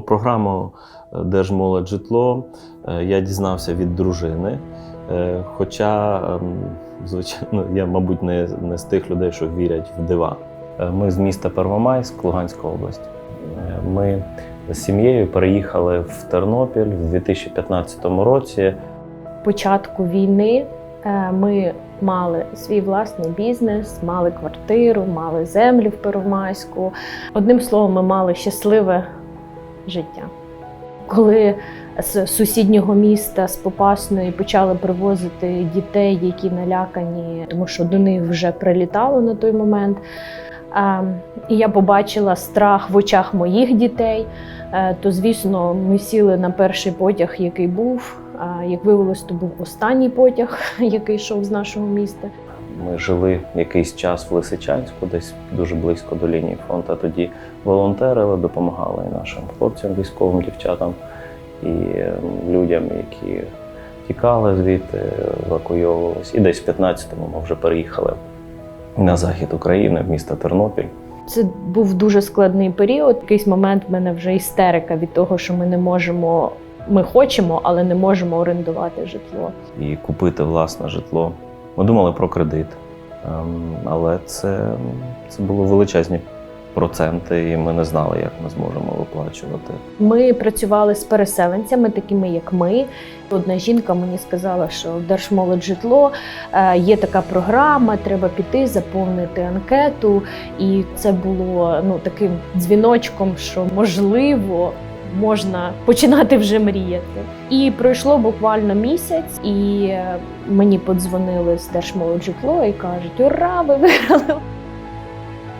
Про програму е, Держмолодь житло е, я дізнався від дружини. Е, Хоча, ем, звичайно, я, мабуть, не, не з тих людей, що вірять в дива. Ми з міста Первомайськ, Луганська область. Ми з сім'єю переїхали в Тернопіль в 2015 році. початку війни ми мали свій власний бізнес, мали квартиру, мали землю в Первомайську. Одним словом, ми мали щасливе життя. Коли з сусіднього міста з Попасної почали привозити дітей, які налякані, тому що до них вже прилітало на той момент. І я побачила страх в очах моїх дітей. Е, То, звісно, ми сіли на перший потяг, який був. Як виявилось, то був останній потяг, який йшов з нашого міста. Ми жили якийсь час в Лисичанську, десь дуже близько до лінії фронту. Тоді волонтерили, допомагали і нашим хлопцям, військовим дівчатам і людям, які тікали звідти, евакуйовувалися. І десь в 15-му ми вже переїхали на захід України, в місто Тернопіль. Це був дуже складний період. В якийсь момент в мене вже істерика від того, що ми не можемо. Ми хочемо, але не можемо орендувати житло. і купити власне житло. Ми думали про кредит, ем, але це, це були величезні проценти, і ми не знали, як ми зможемо виплачувати. Ми працювали з переселенцями, такими як ми. Одна жінка мені сказала, що в Держмолодь житло е, є така програма, треба піти, заповнити анкету. І це було ну таким дзвіночком, що можливо. Можна починати вже мріяти. І пройшло буквально місяць, і мені подзвонили з Держмолодь житло і кажуть: Ура, ви виграли!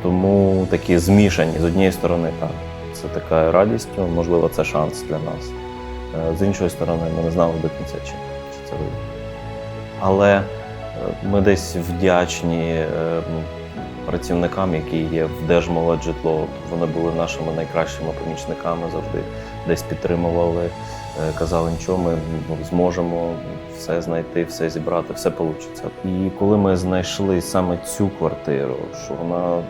Тому такі змішані з однієї сторони, так, це така радість, можливо, це шанс для нас. Е, З іншої сторони, ми не знали до кінця, чи, чи це вийде. Але е, ми десь вдячні е, працівникам, які є в Держмолодь житло. Вони були нашими найкращими помічниками завжди, десь підтримували, е, казали, нічого, ми зможемо все знайти, все зібрати, все вийде. І коли ми знайшли саме цю квартиру, що вона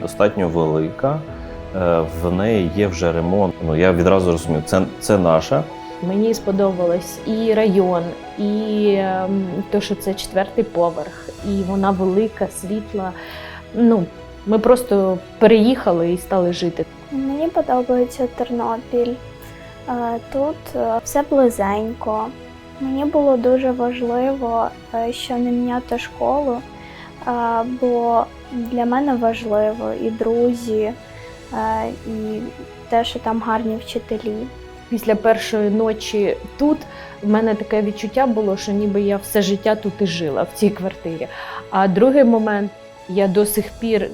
достатньо велика, е, в неї є вже ремонт. Ну я відразу розумів, це, це наша. Мені сподобалось і район, і ем, те, що це четвертий поверх, і вона велика, світла. Ну, ми просто переїхали і стали жити. Мені подобається Тернопіль. Е, Тут е, все близенько. Мені було дуже важливо, е, що не міняти школу, бо для мене важливо і друзі, і те, що там гарні вчителі. Після першої ночі тут в мене таке відчуття було, що ніби я все життя тут і жила в цій квартирі. А другий момент. Я до сих пір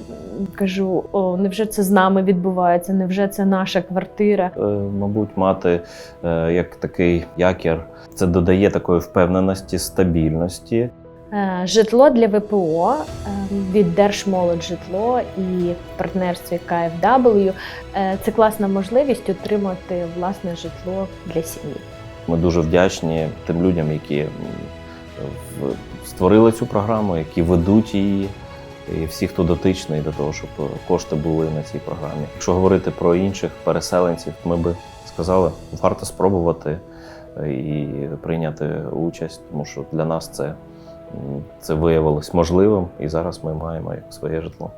кажу: о, невже це з нами відбувається? Невже це наша квартира? Е, мабуть, мати е, як такий якір. Це додає такої впевненості, стабільності. Е, Житло для ВПО е, від Держмолодь житло і в партнерстві KFW е, це класна можливість отримати власне житло для сім'ї. Ми дуже вдячні тим людям, які створили цю програму, які ведуть її, і всі, хто дотичний до того, щоб кошти були на цій програмі. Якщо говорити про інших переселенців, ми би сказали, варто спробувати е, і прийняти участь, тому що для нас це, це виявилось можливим, і зараз ми маємо як своє житло.